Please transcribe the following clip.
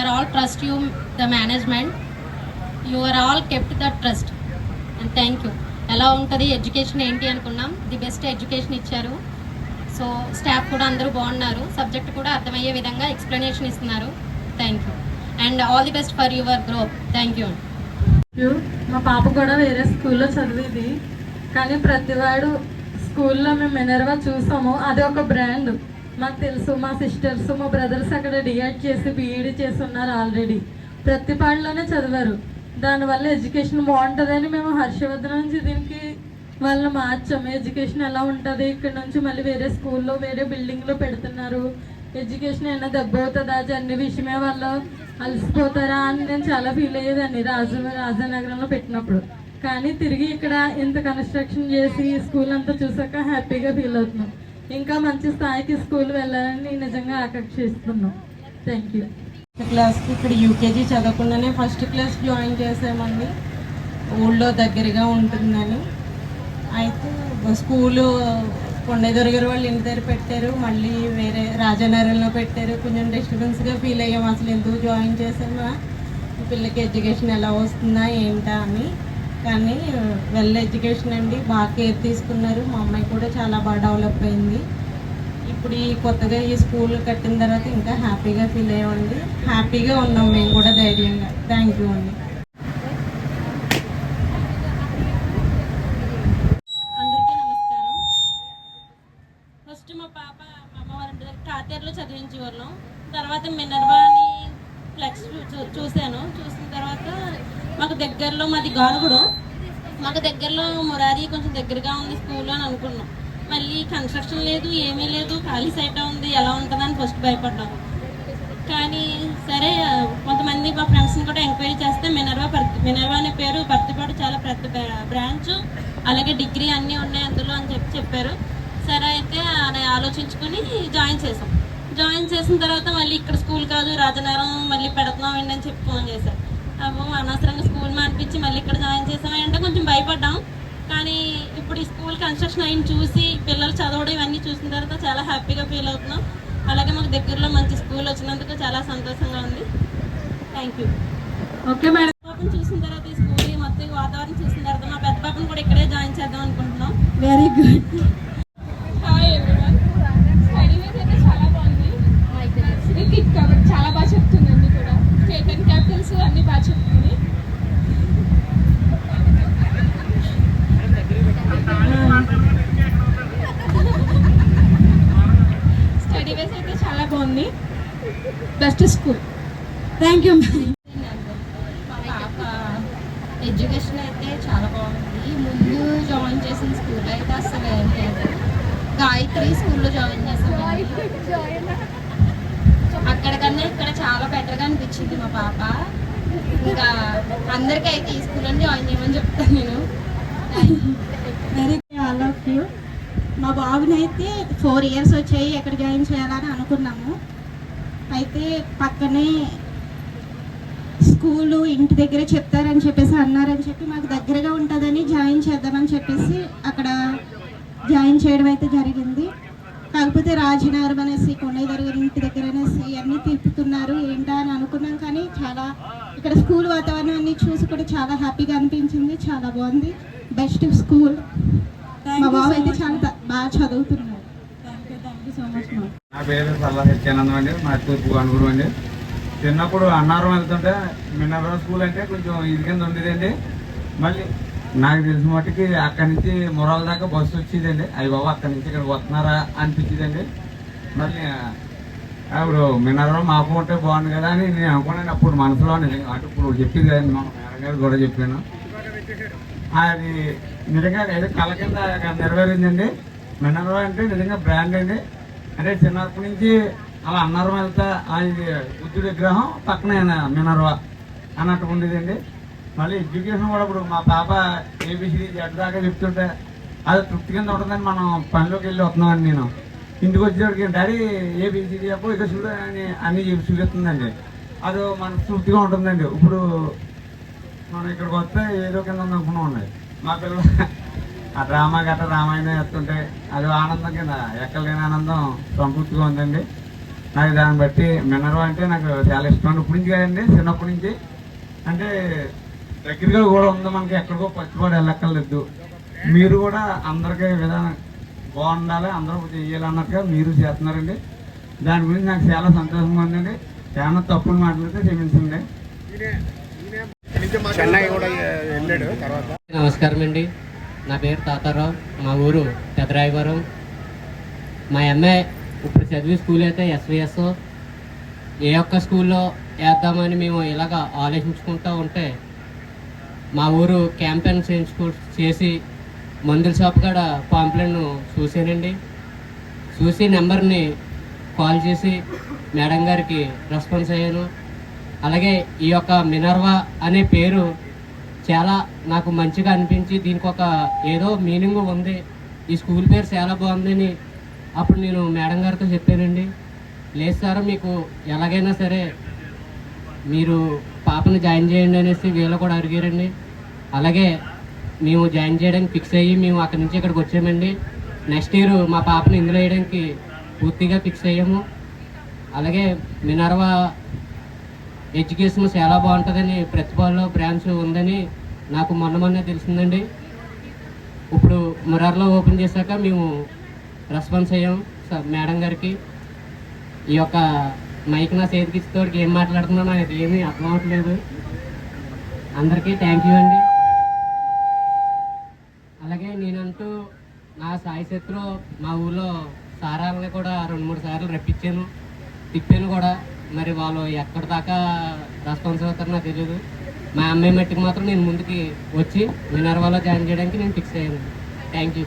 are all trust you, the management. You are all kept the trust. And thank you. ఎలా ఉంటుంది education ఏంటి అనుకున్నాం. The best education ఇచ్చారు. So staff కూడా అందరూ బాగున్నారు. సబ్జెక్ట్ కూడా అర్థమయ్యే విధంగా ఎక్స్ప్లెనేషన్ ఇస్తున్నారు. Thank you. And all the best for your growth. Thank you. మా పాప కూడా వేరే స్కూల్లో చదివింది. కానీ ప్రతివాడు స్కూల్లో మేము మినర్వా చూసాము అది ఒక బ్రాండ్. మాకు తెలుసు మా సిస్టర్స్ మా బ్రదర్స్ అక్కడ డిఎడ్ చేసి బీఈడి చేసి ఉన్నారు ఆల్రెడీ ప్రతిపాడులోనే చదివారు. దానివల్ల ఎడ్యుకేషన్ బాగుంటుందని మేము హర్షవర్ధన్ నుంచి దీనికి వాళ్ళని మార్చాము. ఎడ్యుకేషన్ ఎలా ఉంటుంది? ఇక్కడ నుంచి మళ్ళీ వేరే స్కూల్లో వేరే బిల్డింగ్లో పెడుతున్నారు. ఎడ్యుకేషన్ ఏమైనా దెబ్బ అవుతుందా అన్ని విషయమే వాళ్ళు అలసిపోతారా అని నేను చాలా ఫీల్ అయ్యేదాన్ని రాజు రాజానగరంలో పెట్టినప్పుడు. కానీ తిరిగి ఇక్కడ ఇంత కన్స్ట్రక్షన్ చేసి స్కూల్ అంతా చూసాక హ్యాపీగా ఫీల్ అవుతున్నాం. ఇంకా మంచి స్థాయికి స్కూల్ వెళ్ళాలని నిజంగా ఆకాంక్షిస్తున్నాం థ్యాంక్ యూ క్లాస్కి ఇక్కడ యూకేజీ చదవకుండానే ఫస్ట్ క్లాస్ జాయిన్ చేసామండి. ఊళ్ళో దగ్గరగా ఉంటుందని. అయితే స్కూలు కొండెదురు గారు వాళ్ళు ఇంటి దగ్గర పెట్టారు. మళ్ళీ వేరే రాజనగరంలో పెట్టారు. కొంచెం డిస్టర్బెన్స్గా ఫీల్ అయ్యాం. అసలు ఎందుకు జాయిన్ చేసామా పిల్లకి ఎడ్యుకేషన్ ఎలా వస్తుందా ఏంటా అని. కానీ వెల్ ఎడ్యుకేషన్ అండి. బాగా కేర్ తీసుకున్నారు. మా అమ్మాయి కూడా చాలా బాగా డెవలప్ అయింది. ఇప్పుడు ఈ కొత్తగా ఈ స్కూల్ కట్టిన తర్వాత ఇంకా హ్యాపీగా ఫీల్ అయ్యామండి. హ్యాపీగా ఉన్నాం మేము కూడా ధైర్యంగా. థ్యాంక్ యూ అండి. అందరికీ నమస్కారం. ఫస్ట్ మా పాప మా అమ్మవారి ఇంటి చదివించే వాళ్ళం తర్వాత మినర్వాని ఫ్లెక్స్ చూ- చూశాను. చూసిన తర్వాత మాకు దగ్గరలో మాది గానుగుడం మాకు దగ్గరలో మురారి కొంచెం దగ్గరగా ఉంది స్కూల్ అని అనుకున్నాం. మళ్ళీ కన్స్ట్రక్షన్ లేదు ఏమీ లేదు ఖాళీ సైట్ ఉంది ఎలా ఉంటుందని ఫస్ట్ భయపడ్డాం. కానీ సరే కొంతమంది మా ఫ్రెండ్స్ని కూడా ఎంక్వైరీ చేస్తే మినర్వా పర్తి మినర్వా అనే పేరు పర్తిపాడు చాలా పెద్ద బ్రాంచ్ అలాగే డిగ్రీ అన్నీ ఉన్నాయి అందులో అని చెప్పి చెప్పారు. సరే అయితే అని ఆలోచించుకొని జాయిన్ చేసాం. జాయిన్ చేసిన తర్వాత మళ్ళీ ఇక్కడ స్కూల్ కాదు రాజనగరం మళ్ళీ పెడుతున్నాం ఏంటి అని చెప్పి ఫోన్ చేశారు. అబ్బో అనవసరంగా స్కూల్ మానిపించి మళ్ళీ ఇక్కడ జాయిన్ చేసాం అంటే కొంచెం భయపడ్డాం. కానీ ఇప్పుడు ఈ స్కూల్ కన్స్ట్రక్షన్ అయిన చూసి పిల్లలు చదవడం ఇవన్నీ చూసిన తర్వాత చాలా హ్యాపీగా ఫీల్ అవుతున్నాం. అలాగే మాకు దగ్గరలో మంచి స్కూల్ వచ్చినందుకు చాలా సంతోషంగా ఉంది. Thank you okay madam. పాపను చూసిన తర్వాత ఈ స్కూల్ మొత్తం వాతావరణం చూసిన తర్వాత మా పెద్ద పాపను కూడా ఇక్కడే జాయిన్ చేద్దాం అనుకుంటున్నాం. Very good hi everyone study ways అయితే చాలా బాగుంది కిట్ కాబట్టి చాలా బాగా చెప్తుంది అన్ని కూడా కేటన్ క్యాపిటల్స్ అన్ని బాగా చెప్తుంది స్టడీ వేస్ అయితే చాలా బాగుంది best school thank you education అయితే చాలా బాగుంది. ముందు జాయిన్ చేసిన స్కూల్ అయితే అసలు ఏం లేదు. గాయత్రి స్కూల్లో జాయిన్ చేసాము అక్కడికన్నా ఇక్కడ చాలా బెటర్గా అనిపించింది మా పాప. ఇంకా అందరికీ అయితే ఈ స్కూల్లో జాయిన్ చేయమని చెప్తాను నేను. వెరీ ఆల్ ఆఫ్ యూ మా బాబుని అయితే ఫోర్ ఇయర్స్ వచ్చాయి ఎక్కడ జాయిన్ చేయాలని అనుకున్నాము. అయితే పక్కనే స్కూలు ఇంటి దగ్గరే చెప్తారని చెప్పేసి అన్నారని చెప్పి మాకు దగ్గరగా ఉంటుందని జాయిన్ చేద్దామని చెప్పేసి అక్కడ జాయిన్ చేయడం అయితే జరిగింది. కాకపోతే రాజనగరం అనేసి కొండయ్య గారి ఇంటి దగ్గర అనేసి అన్నీ తిప్పుతున్నారు. ఏంటా అని అనుకున్నాం కానీ చాలా ఇక్కడ స్కూల్ వాతావరణం అన్ని చూసి కూడా చాలా హ్యాపీగా అనిపించింది. చాలా బాగుంది. Best school. మా బాబు అయితే చాలా బాగా మా నా పేరు సల్లా సత్యానందం అండి. మా తూర్పు అనుగురు అండి. చిన్నప్పుడు అన్నారం వెళ్తుంటే మిన్నవరం స్కూల్ అంటే కొంచెం ఇది కింద ఉండేదండి. మళ్ళీ నాకు తెలిసిన మట్టుకి అక్కడి నుంచి మురాల దాకా బస్సు వచ్చేదండి. అయ్యి బాబు అక్కడి నుంచి ఇక్కడికి వస్తున్నారా అనిపించేదండి. మళ్ళీ అప్పుడు మిన్నవరం మాపు ఉంటే బాగుంది కదా అని నేను అనుకున్నాను. అప్పుడు మనసులో నిజంగా అటు ఇప్పుడు చెప్పింది కదండి మా మేడం గారు కూడా చెప్పాను. అది నిజంగా ఏదో కళ కింద నెరవేరిందండి. మినరవా అంటే నిజంగా బ్రాండ్ అండి. అంటే చిన్నప్పటి నుంచి అలా అన్నారం వెళ్తా ఆయన బుద్ధుడి విగ్రహం పక్కనే మినర్వా అన్నట్టు ఉండేదండి మళ్ళీ ఎడ్యుకేషన్ కూడా ఇప్పుడు మా పాప ఏబిసిడి జడ్ దాకా చెప్తుంటే అది తృప్తి కింద ఉంటుందని మనం పనిలోకి వెళ్ళి వస్తున్నామండి నేను. ఇంటికి వచ్చేటికి డాడీ ఏబిసిడి చెప్పు ఇక చూడు అని అన్ని చెప్పి చూపిస్తుందండి. అది మన తృప్తిగా ఉంటుందండి. ఇప్పుడు మనం ఇక్కడికి వస్తే ఏదో కింద అనుకున్నాం ఉన్నాయి మా పిల్లలు ఆ డ్రామా గట్రా రామాయణం వేస్తుంటే అది ఆనందం కింద ఎక్కలేని ఆనందం సంపూర్తిగా ఉందండి. నాకు దాన్ని బట్టి మినర్వా అంటే నాకు చాలా ఇష్టం. ఇప్పటి నుంచి కదండి చిన్నప్పటి నుంచి. అంటే దగ్గరగా కూడా ఉంది మనకి ఎక్కడికో పచ్చిపాడు వెళ్ళక్కర్లేదు. మీరు కూడా అందరికీ విధానం బాగుండాలి అందరూ చెయ్యాలన్నట్టుగా మీరు చేస్తున్నారండి. దాని గురించి నాకు చాలా సంతోషంగా ఉందండి. చాలా తప్పులు మాట్లాడితే క్షమించండి. చెన్నై కూడా వెళ్ళాడు తర్వాత. నమస్కారం అండి. నా పేరు తాతారావు. మా ఊరు పెదరాయవరం మా అమ్మాయి ఇప్పుడు చదివే స్కూల్ అయితే ఎస్విఎస్ ఏ ఒక్క స్కూల్లో వేద్దామని మేము ఇలాగ ఆలోచించుకుంటూ ఉంటే మా ఊరు క్యాంపెయిన్ చేయించుకో చేసి మందుల షాప్ కాడ పాంప్లెట్ను చూసానండి చూసి నెంబర్ని కాల్ చేసి మేడం గారికి రెస్పాన్స్ అయ్యాను. అలాగే ఈ యొక్క మినర్వా అనే పేరు చాలా నాకు మంచిగా అనిపించి దీనికి ఒక ఏదో మీనింగ్ ఉంది. ఈ స్కూల్ పేరు చాలా బాగుందని అప్పుడు నేను మేడం గారితో చెప్పానండి లేదు సార్ మీకు ఎలాగైనా సరే మీరు పాపను జాయిన్ చేయండి అనేసి వీళ్ళు కూడా అడిగారండి. అలాగే మేము జాయిన్ చేయడానికి ఫిక్స్ అయ్యి మేము అక్కడి నుంచి ఇక్కడికి వచ్చామండి. నెక్స్ట్ ఇయర్ మా పాపను ఇందులో వేయడానికి పూర్తిగా ఫిక్స్ అయ్యాము. అలాగే మినర్వా ఎడ్యుకేషన్ చాలా బాగుంటుందని ప్రతిభలో బ్రాంచ్ ఉందని నాకు మొన్న మొన్నే తెలిసిందండి. ఇప్పుడు మురార్లో ఓపెన్ చేశాక మేము రెస్పాన్స్ అయ్యాం. స- మేడం గారికి ఈ యొక్క మైక్ నా చేతికి ఇచ్చేటోడికి ఏం మాట్లాడుతున్నానో నాకు ఏమీ అర్థం అవ్వట్లేదు అందరికీ థ్యాంక్ యూ అండి. అలాగే నేనంటూ నా సాయి శత్రు మా ఊళ్ళో సారాలని కూడా రెండు మూడు సార్లు రప్పించాను. తిప్పాను కూడా. మరి వాళ్ళు ఎక్కడి దాకా రెస్పాన్స్ అవుతారో నాకు తెలియదు మా అమ్మాయి మట్టికి మాత్రం నేను ముందుకి వచ్చి మినర్వాలో జాయిన్ చేయడానికి నేను ఫిక్స్ అయ్యాను. Thank you